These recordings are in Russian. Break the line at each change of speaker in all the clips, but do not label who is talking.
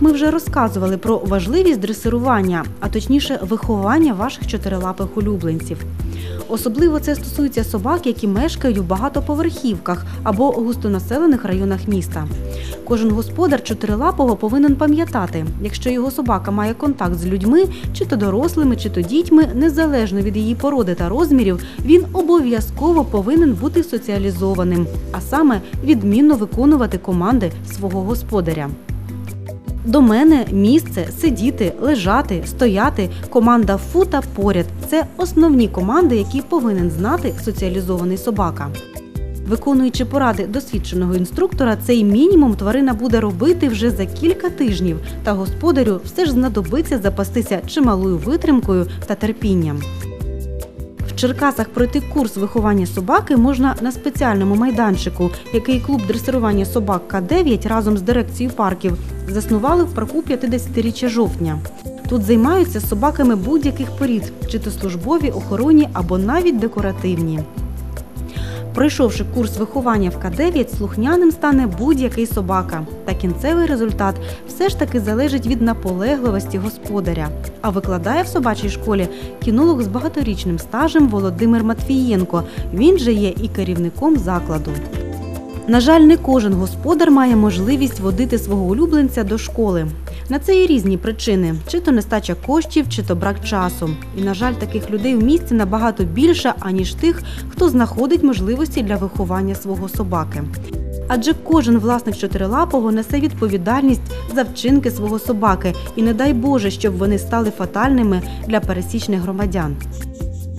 ми вже розказували про важливість дресирування, а точніше виховання ваших чотирилапих улюбленців. Особливо це стосується собак, які мешкають в багатоповерхівках або густонаселених районах міста. Кожен господар чотирилапого повинен пам'ятати, якщо його собака має контакт з людьми, чи то дорослими, чи то дітьми, незалежно від її породи та розмірів, він обов'язково повинен бути соціалізованим, а саме відмінно виконувати команди свого господаря. До мене місце, сидіти, лежати, стояти, команда фу та поряд це основні команди, які повинен знати соціалізований собака. Виконуючи поради досвідченого інструктора, цей мінімум тварина буде робити вже за кілька тижнів, та господарю все ж знадобиться запастися чималою витримкою та терпінням. Черкасах пройти курс виховання собаки можна на спеціальному майданчику, який клуб дресирування собак К9 разом з дирекцією парків заснували в парку 50-річчя жовтня. Тут займаються собаками будь-яких порід, чи то службові, охоронні або навіть декоративні. Пройшовши курс виховання в К9, слухняним стане будь-який собака. Та кінцевий результат все ж таки залежить від наполегливості господаря. А викладає в собачій школі кінолог з багаторічним стажем Володимир Матвієнко. Він же є і керівником закладу. На жаль, не кожен господар має можливість водити свого улюбленця до школи. На це є різні причини: чи то нестача коштів, чи то брак часу. І, на жаль, таких людей в місті набагато більше, аніж тих, хто знаходить можливості для виховання свого собаки. Адже кожен власник чотирилапого несе відповідальність за вчинки свого собаки, і не дай Боже, щоб вони стали фатальними для пересічних громадян.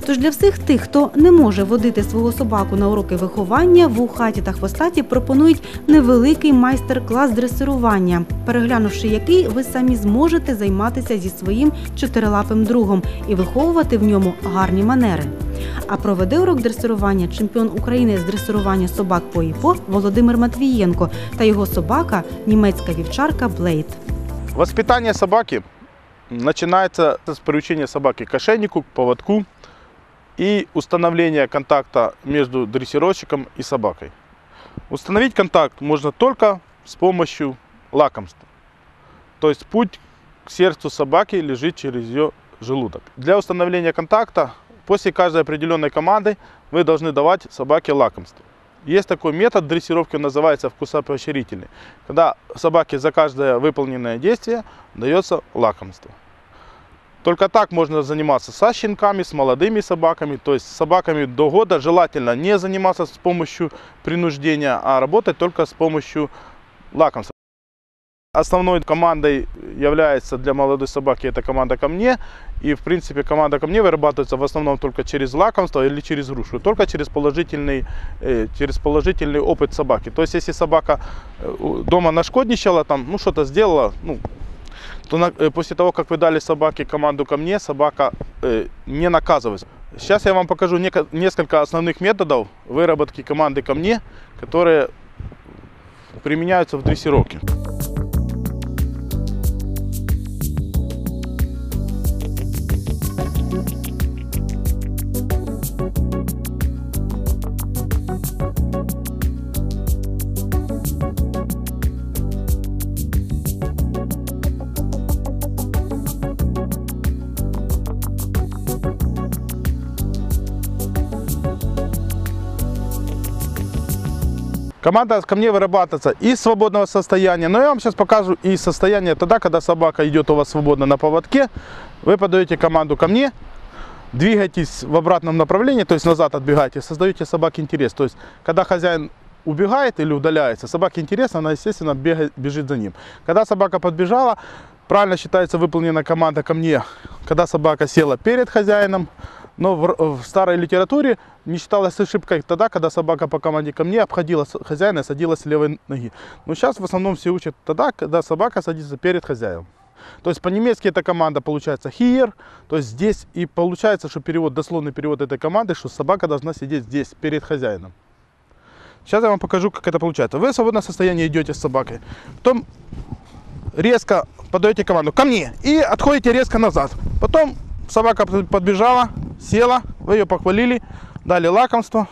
Тож для всіх тих, хто не може водити свого собаку на уроки виховання, в хаті та хвостаті пропонують невеликий майстер-клас дресирування, переглянувши який ви самі зможете займатися зі своїм чотирилапим другом і виховувати в ньому гарні манери. А проведе урок дресирування чемпіон України з дресирування собак по ІПО Володимир Матвієнко та його собака німецька вівчарка Блейд.
Воспитание собаки начинается с приучения собаки к поводку и установления контакта между дрессировщиком и собакой. Установить контакт можно только с помощью лакомства. То есть путь к сердцу собаки лежит через ее желудок. Для установления контакта после каждой определенной команды вы должны давать собаке лакомство. Есть такой метод дрессировки, он называется вкусопоощрительный. Когда собаке за каждое выполненное действие дается лакомство. Только так можно заниматься со щенками, с молодыми собаками. То есть с собаками до года желательно не заниматься с помощью принуждения, а работать только с помощью лакомства. Основной командой является для молодой собаки эта команда ко мне. И в принципе команда ко мне вырабатывается в основном только через лакомство или через грушу. Только через положительный, э, через положительный опыт собаки. То есть если собака э, дома нашкодничала, там, ну что-то сделала, ну, то на, э, после того, как вы дали собаке команду ко мне, собака э, не наказывается. Сейчас я вам покажу неко- несколько основных методов выработки команды ко мне, которые применяются в дрессировке. Команда ко мне вырабатывается из свободного состояния, но я вам сейчас покажу и состояние тогда, когда собака идет у вас свободно на поводке. Вы подаете команду ко мне, двигаетесь в обратном направлении, то есть назад отбегаете, создаете собаке интерес. То есть, когда хозяин убегает или удаляется, собаке интересно, она, естественно, бегает, бежит за ним. Когда собака подбежала, правильно считается выполнена команда ко мне, когда собака села перед хозяином, но в, в старой литературе не считалось ошибкой тогда, когда собака по команде ко мне обходила хозяина и садилась с левой ноги. Но сейчас в основном все учат тогда, когда собака садится перед хозяином. То есть по-немецки эта команда получается here, то есть здесь. И получается, что перевод, дословный перевод этой команды, что собака должна сидеть здесь, перед хозяином. Сейчас я вам покажу, как это получается. Вы в свободном состоянии идете с собакой. Потом резко подаете команду ко мне и отходите резко назад. Потом собака под- подбежала, села, вы ее похвалили, дали лакомство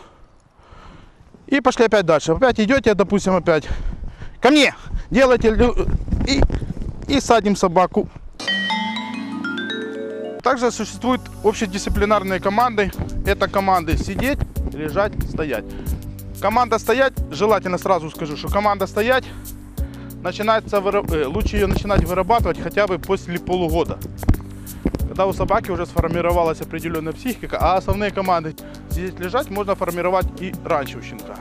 и пошли опять дальше. Опять идете, допустим, опять ко мне, делаете лю- и и садим собаку. Также существуют общедисциплинарные команды. Это команды сидеть, лежать, стоять. Команда стоять, желательно сразу скажу, что команда стоять начинается, э, лучше ее начинать вырабатывать хотя бы после полугода. Когда у собаки уже сформировалась определенная психика, а основные команды сидеть, лежать можно формировать и раньше у щенка.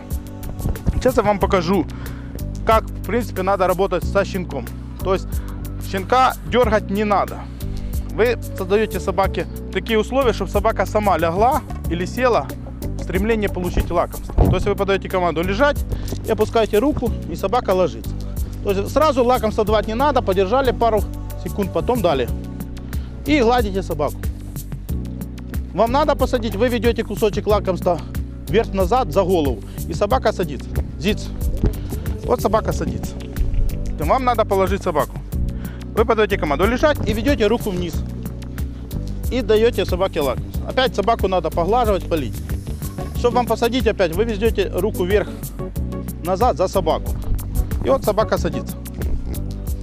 Сейчас я вам покажу, как в принципе надо работать со щенком. То есть щенка дергать не надо. Вы создаете собаке такие условия, чтобы собака сама лягла или села в стремлении получить лакомство. То есть вы подаете команду лежать и опускаете руку, и собака ложится. То есть сразу лакомство давать не надо, подержали пару секунд, потом дали. И гладите собаку. Вам надо посадить, вы ведете кусочек лакомства вверх-назад за голову, и собака садится. Зиц. Вот собака садится. Вам надо положить собаку. Вы подаете команду лежать и ведете руку вниз. И даете собаке лакомство. Опять собаку надо поглаживать, полить. Чтобы вам посадить опять, вы везете руку вверх, назад за собаку. И вот собака садится.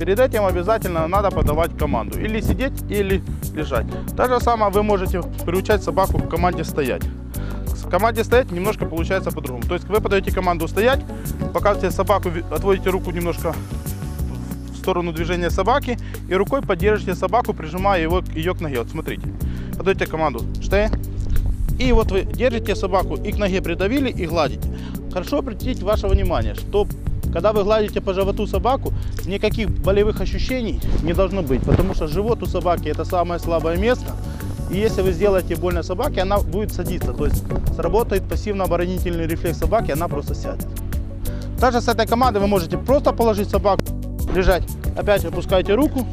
Перед этим обязательно надо подавать команду. Или сидеть, или лежать. Так же самое вы можете приучать собаку к команде стоять. В команде стоять немножко получается по-другому. То есть вы подаете команду стоять, показываете собаку, отводите руку немножко в сторону движения собаки и рукой поддержите собаку, прижимая его, ее к ноге. Вот смотрите. Подаете команду «Штэ». И вот вы держите собаку и к ноге придавили и гладите. Хорошо обратите ваше внимание, что когда вы гладите по животу собаку, никаких болевых ощущений не должно быть, потому что живот у собаки это самое слабое место. И если вы сделаете больно собаке, она будет садиться. То есть сработает пассивно-оборонительный рефлекс собаки, она просто сядет. Также с этой командой вы можете просто положить собаку, лежать, опять опускаете руку,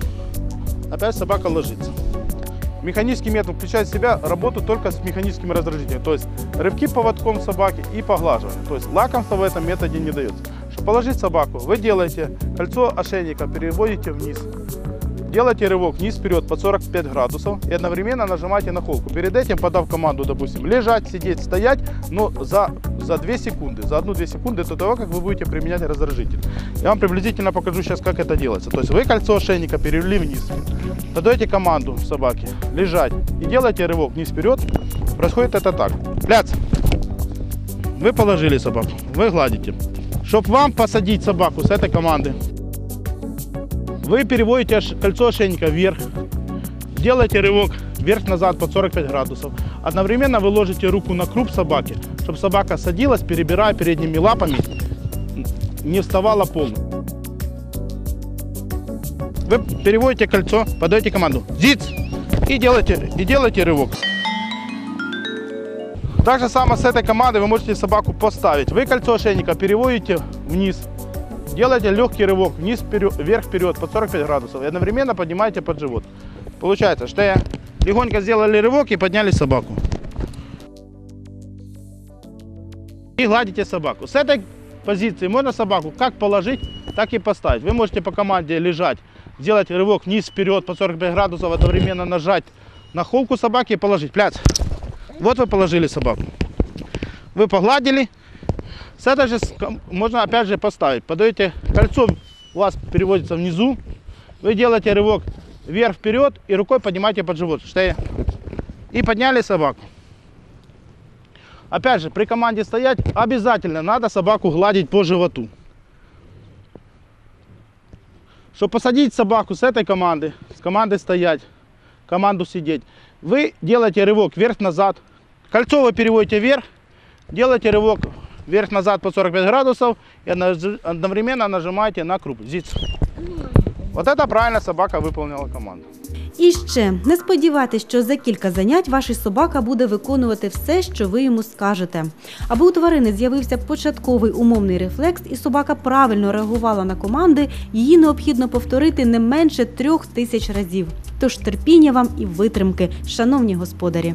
опять собака ложится. Механический метод включает в себя работу только с механическим раздражителем, то есть рывки поводком собаки и поглаживание. То есть лакомство в этом методе не дается. Положить собаку, вы делаете кольцо ошейника, переводите вниз. Делаете рывок вниз-вперед под 45 градусов и одновременно нажимаете на холку. Перед этим подав команду, допустим, лежать, сидеть, стоять, но за, за 2 секунды, за 1-2 секунды до того, как вы будете применять раздражитель. Я вам приблизительно покажу сейчас, как это делается. То есть вы кольцо ошейника перевели вниз, подаете команду собаке лежать и делаете рывок вниз-вперед. Происходит это так. Пляц. Вы положили собаку, вы гладите. Чтобы вам посадить собаку с этой команды, вы переводите кольцо ошейника вверх, делаете рывок вверх-назад под 45 градусов. Одновременно вы ложите руку на круп собаки, чтобы собака садилась, перебирая передними лапами, не вставала полностью. Вы переводите кольцо, подаете команду «Зиц!» и делаете, и делаете рывок. Так же самое с этой командой вы можете собаку поставить. Вы кольцо ошейника переводите вниз, делаете легкий рывок вниз, вперед, вверх, вперед под 45 градусов и одновременно поднимаете под живот. Получается, что я легонько сделали рывок и подняли собаку. И гладите собаку. С этой позиции можно собаку как положить, так и поставить. Вы можете по команде лежать, сделать рывок вниз, вперед под 45 градусов, одновременно нажать на холку собаки и положить. Пляц. Вот вы положили собаку. Вы погладили. С этой же можно опять же поставить. Подаете кольцо, у вас переводится внизу. Вы делаете рывок вверх-вперед и рукой поднимаете под живот. Штея. И подняли собаку. Опять же, при команде стоять обязательно надо собаку гладить по животу. Чтобы посадить собаку с этой команды, с командой стоять, команду сидеть, вы делаете рывок вверх-назад. Кольцо вы переводите вверх, делаете рывок вверх-назад по 45 градусов и одно- одновременно нажимаете на круп. Зиц. Вот это правильно собака выполнила команду.
І ще не сподівайтесь, що за кілька занять ваш собака буде виконувати все, що ви йому скажете. Аби у тварини з'явився початковий умовний рефлекс, і собака правильно реагувала на команди, її необхідно повторити не менше трьох тисяч разів. Тож терпіння вам і витримки, шановні господарі.